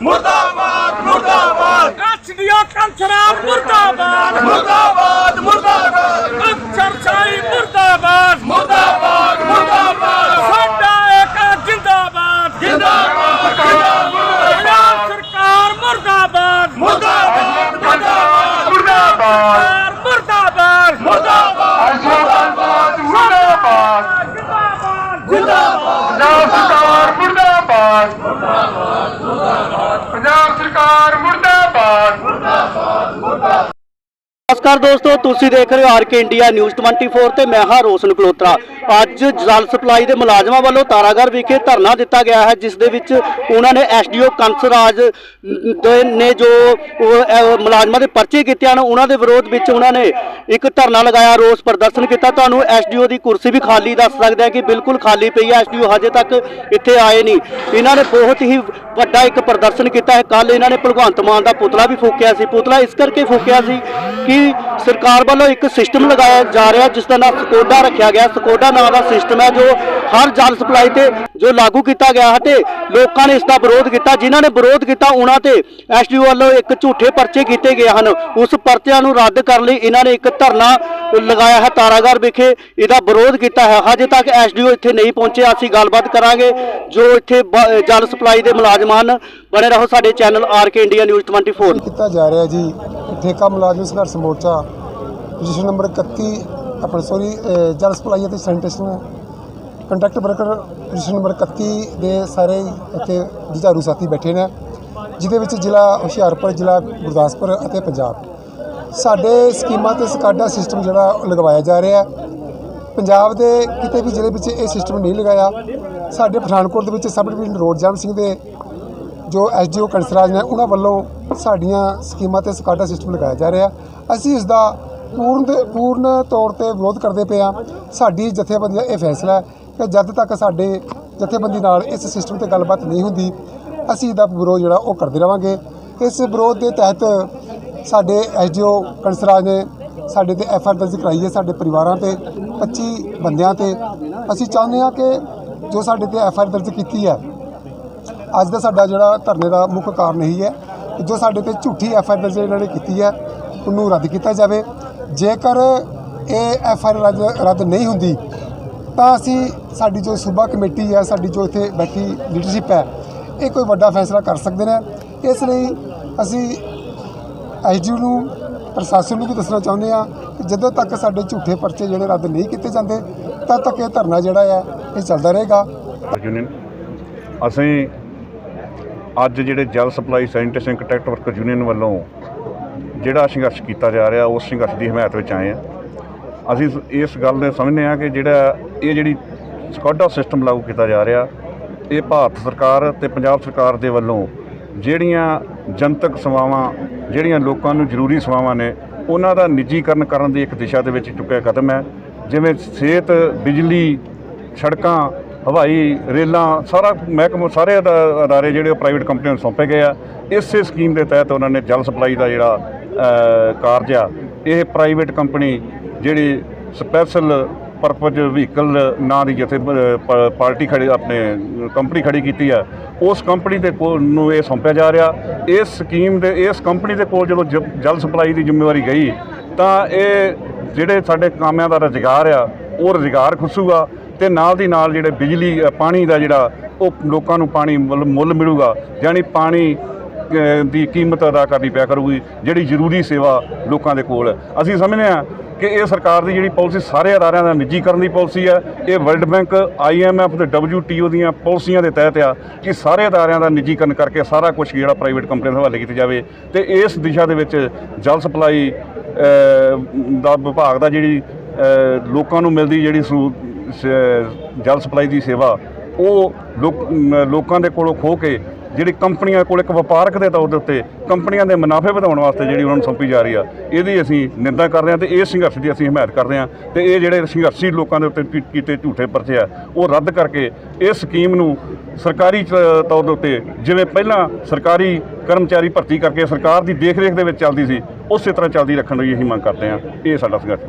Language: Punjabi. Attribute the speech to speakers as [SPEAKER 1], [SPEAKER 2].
[SPEAKER 1] ਮੁਰਦਾਬਾਦ ਮੁਰਦਾਬਾਦ।
[SPEAKER 2] ਐਚਡੀਓ ਕੰਸਰਾ ਮੁਰਦਾਬਾਦ
[SPEAKER 1] ਮੁਰਦਾਬਾਦ ਮੁਰਦਾਬਾਦ
[SPEAKER 2] ਅਫਸਰ ਸ਼ਾਹੀ ਮੁਰਦਾਬਾਦ
[SPEAKER 1] ਮੁਰਦਾਬਾਦ ਮੁਰਦਾਬਾਦ
[SPEAKER 2] ਸਾਡਾ ਇੱਕ ਜਿੰਦਾਬਾਦ
[SPEAKER 1] ਜਿੰਦਾਬਾਦ ਜਿੰਦਾਬਾਦ
[SPEAKER 2] ਪੰਜਾਬ ਸਰਕਾਰ ਮੁਰਦਾਬਾਦ
[SPEAKER 1] ਮੁਰਦਾਬਾਦ ਮੁਰਦਾਬਾਦ ਮੁਰਦਾਬਾਦ
[SPEAKER 2] ਸਰਕਾਰ ਮੁਰਦਾਬਾਦ
[SPEAKER 1] ਮੁਰਦਾਬਾਦ ਮੁਰਦਾਬਾਦ ਮੁਰਦਾਬਾਦ
[SPEAKER 2] ਜਿੰਦਾਬਾਦ
[SPEAKER 1] ਪੰਜਾਬ ਸਰਕਾਰ ਮੁਰਦਾਬਾਦ ਪੰਜਾਬ ਸਰਕਾਰ ਮੁਰਦਾਬਾਦ
[SPEAKER 3] ਨਮਸਕਾਰ ਦੋਸਤੋ, ਤੁਸੀਂ ਦੇਖ ਰਹੇ ਹੋ ਆਰਕੇ ਇੰਡੀਆ ਨਿਊਜ਼ 24 ਤੇ ਮੈਂ ਹਾਂ ਰੋਸ਼ਨ ਕਲੋਤਰਾ ਅੱਜ ਜਲ ਸਪਲਾਈ ਦੇ ਮੁਲਾਜ਼ਮਾਂ ਵੱਲੋਂ ਤਾਰਾਗੜ੍ਹ ਵਿਖੇ ਧਰਨਾ ਦਿੱਤਾ ਗਿਆ ਹੈ, ਜਿਸ ਦੇ ਵਿੱਚ ਉਹਨਾਂ ਨੇ ਐਸਡੀਓ ਕੰਸਰਾਜ ਦੇ ਨੇ ਜੋ ਮੁਲਾਜ਼ਮਾਂ ਦੇ ਪਰਚੇ ਕੀਤੇ ਹਨ, ਉਹਨਾਂ ਦੇ ਵਿਰੋਧ ਵਿੱਚ ਉਹਨਾਂ ਨੇ ਇੱਕ ਧਰਨਾ ਲਗਾਇਆ, ਰੋਸ ਪ੍ਰਦਰਸ਼ਨ ਕੀਤਾ। ਤੁਹਾਨੂੰ ਐਸਡੀਓ ਦੀ ਕੁਰਸੀ ਵੀ ਖਾਲੀ ਦੱਸ ਸਕਦੇ ਹੈ ਕਿ ਬਿਲਕੁਲ ਖਾਲੀ ਪਈ ਹੈ, ਐਸਡੀਓ ਹਜੇ ਤੱਕ ਇੱਥੇ ਆਏ ਨਹੀਂ। ਇਹਨਾਂ ਨੇ ਬਹੁਤ ਹੀ ਵੱਡਾ ਇੱਕ ਪ੍ਰਦਰਸ਼ਨ ਕੀਤਾ ਹੈ। ਕੱਲ ਇਹਨਾਂ ਨੇ ਭਗਵੰਤ ਮਾਨ ਦਾ ਪੁਤਲਾ ਵੀ ਫੂਕਿਆ ਸੀ। ਪੁਤਲਾ ਇਸ ਕਰਕੇ ਫੂਕਿਆ ਸੀ ਕਿ ਸਰਕਾਰ ਵੱਲੋਂ ਇੱਕ ਸਿਸਟਮ ਲਗਾਇਆ ਜਾ ਰਿਹਾ, ਜਿਸ ਦਾ ਨਾਮ ਸਕੋਡਾ ਰੱਖਿਆ ਗਿਆ। ਸਕੋਡਾ ਨਾਂ ਦਾ ਸਿਸਟਮ ਹੈ ਜੋ ਹਰ ਜਲ ਸਪਲਾਈ ਤੇ ਜੋ ਲਾਗੂ ਕੀਤਾ ਗਿਆ ਹੈ ਤੇ ਲੋਕਾਂ ਨੇ ਇਸ ਦਾ ਵਿਰੋਧ ਕੀਤਾ। ਜਿਨ੍ਹਾਂ ਨੇ ਵਿਰੋਧ ਕੀਤਾ, ਉਹਨਾਂ ਤੇ ਐਸਡੀਓ ਵੱਲੋਂ ਇੱਕ ਝੂਠੇ ਪਰਚੇ ਕੀਤੇ ਗਏ ਹਨ। ਉਸ ਪਰਚਿਆਂ ਨੂੰ ਰੱਦ ਕਰਨ ਲਈ ਇਹਨਾਂ ਨੇ ਇੱਕ ਧਰਨਾ ਲਗਾਇਆ ਹੈ ਤਾਰਾਗੜ੍ਹ ਵਿਖੇ। ਇਹਦਾ ਵਿਰੋਧ ਕੀਤਾ ਹੈ। ਹਜੇ ਤੱਕ ਐਸਡੀਓ ਇੱਥੇ ਨਹੀਂ ਪਹੁੰਚੇ ਅਸੀਂ ਗੱਲਬਾਤ ਕਰਾਂਗੇ। ਜੋ ਇੱਥੇ ਬ- ਜਲ ਸਪਲਾਈ ਦੇ ਮੁਲਾਜ਼ਮ ਹਨ ਬਣੇ ਰਹੋ ਸਾਡੇ ਚੈਨਲ ਆਰਕੇ ਇੰਡੀਆ ਨਿਊਜ਼ 24
[SPEAKER 4] ਕੀਤਾ ਜਾ ਰਿਹਾ ਜੀ। ਠੇਕਾ ਮੁਲਾਜ਼ਮ ਸੰਘਰਸ਼ ਮੋਰਚਾ ਪੋਜੀਸ਼ਨ ਨੰਬਰ 31 ਆਪਣਾ ਸੋਰੀ ਜਲ ਸਪਲਾਈ ਅਤੇ sanitation contract worker position number 31 ਦੇ ਸਾਰੇ ਇੱਥੇ ਜੁਝਾਰੂ ਸਾਥੀ ਬੈਠੇ ਨੇ, ਜਿਹਦੇ ਵਿੱਚ ਜ਼ਿਲ੍ਹਾ ਹੁਸ਼ਿਆਰਪੁਰ, ਜ਼ਿਲ੍ਹਾ ਗੁਰਦਾਸਪੁਰ ਅਤੇ ਪੰਜਾਬ। ਸਾਡੇ ਸਕੀਮਾਂ ਤੇ ਸਕਾਡਾ ਸਿਸਟਮ ਜਿਹੜਾ ਲਗਵਾਇਆ ਜਾ ਰਿਹਾ ਪੰਜਾਬ ਦੇ ਕਿਤੇ ਵੀ ਜ਼ਿਲ੍ਹੇ ਵਿੱਚ ਇਹ ਸਿਸਟਮ ਨਹੀਂ ਲਗਾਇਆ। ਸਾਡੇ ਪਠਾਨਕੋਟ ਦੇ ਵਿੱਚ sub division road jam Singh ਦੇ ਜੋ ਐਸਡੀਓ ਕੰਸਰਾਜ ਨੇ ਉਹਨਾਂ ਵੱਲੋਂ ਸਾਡੀਆਂ ਸਕੀਮਾਂ ਤੇ ਸਕਾਡਾ ਸਿਸਟਮ ਲਗਾਇਆ ਜਾ ਰਿਹਾ। ਅਸੀਂ ਇਸ ਦਾ ਪੂਰਨ ਤੇ ਪੂਰਨ ਤੌਰ ਤੇ ਵਿਰੋਧ ਕਰਦੇ ਪਏ ਹਾਂ। ਸਾਡੀ ਜਥੇਬੰਦੀ ਦਾ ਇਹ ਫੈਸਲਾ ਹੈ ਕਿ ਜਦ ਤੱਕ ਸਾਡੇ ਜਥੇਬੰਦੀ ਨਾਲ ਇਸ ਸਿਸਟਮ ਤੇ ਗੱਲਬਾਤ ਨਹੀਂ ਹੁੰਦੀ, ਅਸੀਂ ਇਹਦਾ ਵਿਰੋਧ ਜਿਹੜਾ ਉਹ ਕਰਦੇ ਰਵਾਂਗੇ। ਇਸ ਵਿਰੋਧ ਦੇ ਤਹਿਤ ਸਾਡੇ ਐਸਡੀਓ ਕੰਸਰਾਜ ਨੇ ਸਾਡੇ ਤੇ ਐਫ ਆਰ ਦਰਜ ਕਰਾਈ ਹੈ ਸਾਡੇ ਪਰਿਵਾਰਾਂ ਤੇ 25 ਬੰਦਿਆਂ ਤੇ। ਅਸੀਂ ਚਾਹੁੰਦੇ ਹਾਂ ਕਿ ਜੋ ਸਾਡੇ ਤੇ ਐਫ ਆਰ ਦਰਜ ਕੀਤੀ ਹੈ ਅੱਜ ਦਾ ਸਾਡਾ ਜਿਹੜਾ ਧਰਨੇ ਦਾ ਮੁੱਖ ਕਾਰਨ ਇਹੀ ਹੈ ਕਿ ਜੋ ਸਾਡੇ ਤੇ ਝੂਠੀ ਐਫ ਆਈ ਆਰ ਇਹਨਾਂ ਨੇ ਕੀਤੀ ਹੈ, ਉਹਨੂੰ ਰੱਦ ਕੀਤਾ ਜਾਵੇ। ਜੇਕਰ ਇਹ ਐਫ ਆਈ ਆਰ ਰੱਦ ਨਹੀਂ ਹੁੰਦੀ, ਤਾਂ ਅਸੀਂ ਸਾਡੀ ਜੋ ਸੂਬਾ ਕਮੇਟੀ ਹੈ, ਸਾਡੀ ਜੋ ਇੱਥੇ ਬੈਠੀ ਲੀਡਰਸ਼ਿਪ ਹੈ, ਇਹ ਕੋਈ ਵੱਡਾ ਫੈਸਲਾ ਕਰ ਸਕਦੇ ਨੇ। ਇਸ ਲਈ ਅਸੀਂ ਐਸਡੀਓ ਨੂੰ, ਪ੍ਰਸ਼ਾਸਨ ਨੂੰ ਵੀ ਦੱਸਣਾ ਚਾਹੁੰਦੇ ਆ ਕਿ ਜਦੋਂ ਤੱਕ ਸਾਡੇ ਝੂਠੇ ਪਰਚੇ ਜਿਹੜੇ ਰੱਦ ਨਹੀਂ ਕੀਤੇ ਜਾਂਦੇ, ਤਦ ਤੱਕ ਇਹ ਧਰਨਾ ਜਿਹੜਾ ਹੈ, ਇਹ ਚੱਲਦਾ ਰਹੇਗਾ।
[SPEAKER 5] ਯੂਨੀਅਨ ਅਸੀਂ ਅੱਜ ਜਿਹੜੇ ਜਲ supply sanitation contract worker union ਵੱਲੋਂ ਜਿਹੜਾ ਸੰਘਰਸ਼ ਕੀਤਾ ਜਾ ਰਿਹਾ, ਉਸ ਸੰਘਰਸ਼ ਦੀ ਹਮਾਇਤ ਵਿੱਚ ਆਏ ਆ ਅਸੀਂ ਇਸ ਗੱਲ ਦੇ ਸਮਝਦੇ ਆ ਕਿ ਜਿਹੜਾ ਇਹ ਜਿਹੜੀ ਸਕਾਡਾ ਸਿਸਟਮ ਲਾਗੂ ਕੀਤਾ ਜਾ ਰਿਹਾ, ਇਹ ਭਾਰਤ ਸਰਕਾਰ ਤੇ ਪੰਜਾਬ ਸਰਕਾਰ ਦੇ ਵੱਲੋਂ ਜਿਹੜੀਆਂ ਜਨਤਕ ਸੇਵਾਵਾਂ, ਜਿਹੜੀਆਂ ਲੋਕਾਂ ਨੂੰ ਜ਼ਰੂਰੀ ਸੇਵਾਵਾਂ ਨੇ, ਉਹਨਾਂ ਦਾ ਨਿੱਜੀਕਰਨ ਕਰਨ ਦੀ ਇੱਕ ਦਿਸ਼ਾ ਦੇ ਵਿੱਚ ਚੁੱਕਿਆ ਕਦਮ ਹੈ। ਜਿਵੇਂ ਸਿਹਤ, ਬਿਜਲੀ, ਸੜਕਾਂ ਹਵਾਈ ਰੇਲਾਂ ਸਾਰਾ ਮਹਿਕਮਾ ਸਾਰੇ ਅਦਾ- ਅਦਾਰੇ ਜਿਹੜੇ ਪ੍ਰਾਈਵੇਟ ਕੰਪਨੀਆਂ ਨੂੰ ਸੌਂਪੇ ਗਏ ਆ। ਇਸੇ ਸਕੀਮ ਦੇ ਤਹਿਤ ਉਹਨਾਂ ਨੇ ਜਲ ਸਪਲਾਈ ਦਾ ਜਿਹੜਾ ਅ, ਕਾਰਜ ਆ ਇਹ ਪ੍ਰਾਈਵੇਟ ਕੰਪਨੀ ਜਿਹੜੀ ਸਪੈਸ਼ਲ ਪਰਪਸ ਵਹੀਕਲ ਨਾਂ ਦੀ ਜਿੱਥੇ ਪਾਰਟੀ ਖੜੀ ਆਪਣੇ ਕੰਪਨੀ ਖੜੀ ਕੀਤੀ ਆ ਉਸ ਕੰਪਨੀ ਦੇ ਕੋਲ ਨੂੰ ਇਹ ਸੌਂਪਿਆ ਜਾ ਰਿਹਾ। ਇਸ ਸਕੀਮ ਦੇ ਇਸ ਕੰਪਨੀ ਦੇ ਕੋਲ ਜਦੋਂ ਜ- ਜਲ ਸਪਲਾਈ ਦੀ ਜ਼ਿੰਮੇਵਾਰੀ ਗਈ ਤਾਂ ਇਹ ਜਿਹੜੇ ਸਾਡੇ ਕਾਮਿਆਂ ਦਾ ਰੁਜ਼ਗਾਰ ਆ ਉਹ ਰੁਜ਼ਗਾਰ ਖੁੱਸੂਗਾ। ਤੇ ਨਾਲ ਦੀ ਨਾਲ ਜਿਹੜੇ ਬਿਜਲੀ ਪਾਣੀ ਦਾ ਜਿਹੜਾ ਉਹ ਲੋਕਾਂ ਨੂੰ ਪਾਣੀ ਮੁੱਲ ਮੁੱਲ ਮਿਲੂਗਾ, ਯਾਨੀ ਪਾਣੀ ਦੀ ਕੀਮਤ ਅਦਾ ਕਰਨੀ ਪਿਆ ਕਰੂਗੀ, ਜਿਹੜੀ ਜ਼ਰੂਰੀ ਸੇਵਾ ਲੋਕਾਂ ਦੇ ਕੋਲ। ਅਸੀਂ ਸਮਝਦੇ ਹਾਂ ਕਿ ਇਹ ਸਰਕਾਰ ਦੀ ਜਿਹੜੀ ਪਾਲਿਸੀ ਸਾਰੇ ਅਦਾਰਿਆਂ ਦਾ ਨਿੱਜੀਕਰਨ ਦੀ ਪਾਲਿਸੀ ਹੈ। ਇਹ ਵਰਲਡ ਬੈਂਕ ਆਈਐਮਐਫ ਤੇ WTO ਦੀਆਂ ਪਾਲਿਸੀਆਂ ਦੇ ਤਹਿਤ ਆ ਕਿ ਸਾਰੇ ਅਦਾਰਿਆਂ ਦਾ ਨਿੱਜੀਕਰਨ ਕਰਕੇ ਸਾਰਾ ਕੁਝ ਜਿਹੜਾ ਪ੍ਰਾਈਵੇਟ ਕੰਪਨੀਆਂ ਦੇ ਹਵਾਲੇ ਕੀਤਾ ਜਾਵੇ। ਤੇ ਇਸ ਦਿਸ਼ਾ ਦੇ ਵਿੱਚ ਜਲ ਸਪਲਾਈ ਦਾ ਵਿਭਾਗ ਦਾ ਜਿਹੜੀ ਲੋਕਾਂ ਨੂੰ ਮਿਲਦੀ ਜਿਹੜੀ ਸਹੂ- ਜਲ ਸਪਲਾਈ ਦੀ ਸੇਵਾ, ਉਹ ਲੋਕਾਂ ਦੇ ਕੋਲੋਂ ਖੋ ਕੇ ਜਿਹੜੀ ਕੰਪਨੀਆਂ ਕੋਲ ਇੱਕ ਵਪਾਰਕ ਦੇ ਤੌਰ ਦੇ ਉੱਤੇ ਕੰਪਨੀਆਂ ਦੇ ਮੁਨਾਫੇ ਵਧਾਉਣ ਵਾਸਤੇ ਜਿਹੜੀ ਉਹਨਾਂ ਨੂੰ ਸੌਂਪੀ ਜਾ ਰਹੀ ਆ, ਇਹਦੀ ਅਸੀਂ ਨਿੰਦਾ ਕਰਦੇ ਹਾਂ ਤੇ ਇਹ ਸੰਘਰਸ਼ ਦੀ ਅਸੀਂ ਹਮਾਇਤ ਕਰਦੇ ਹਾਂ ਤੇ ਇਹ ਜਿਹੜੇ ਸੰਘਰਸ਼ੀ ਲੋਕਾਂ ਦੇ ਉੱਤੇ ਕੀ- ਕੀਤੇ ਝੂਠੇ ਪਰਚੇ ਆ, ਉਹ ਰੱਦ ਕਰਕੇ ਇਸ ਸਕੀਮ ਨੂੰ ਸਰਕਾਰੀ ਚ- ਤੌਰ ਦੇ ਉੱਤੇ ਜਿਵੇਂ ਪਹਿਲਾਂ ਸਰਕਾਰੀ ਕਰਮਚਾਰੀ ਭਰਤੀ ਕਰਕੇ ਸਰਕਾਰ ਦੀ ਦੇਖ ਰੇਖ ਦੇ ਵਿੱਚ ਚੱਲਦੀ ਸੀ, ਉਸੇ ਤਰ੍ਹਾਂ ਚੱਲਦੀ ਰੱਖਣ ਲਈ ਅਸੀਂ ਮੰਗ ਕਰਦੇ ਹਾਂ, ਇਹ ਸਾਡਾ ਸੰਘਰਸ਼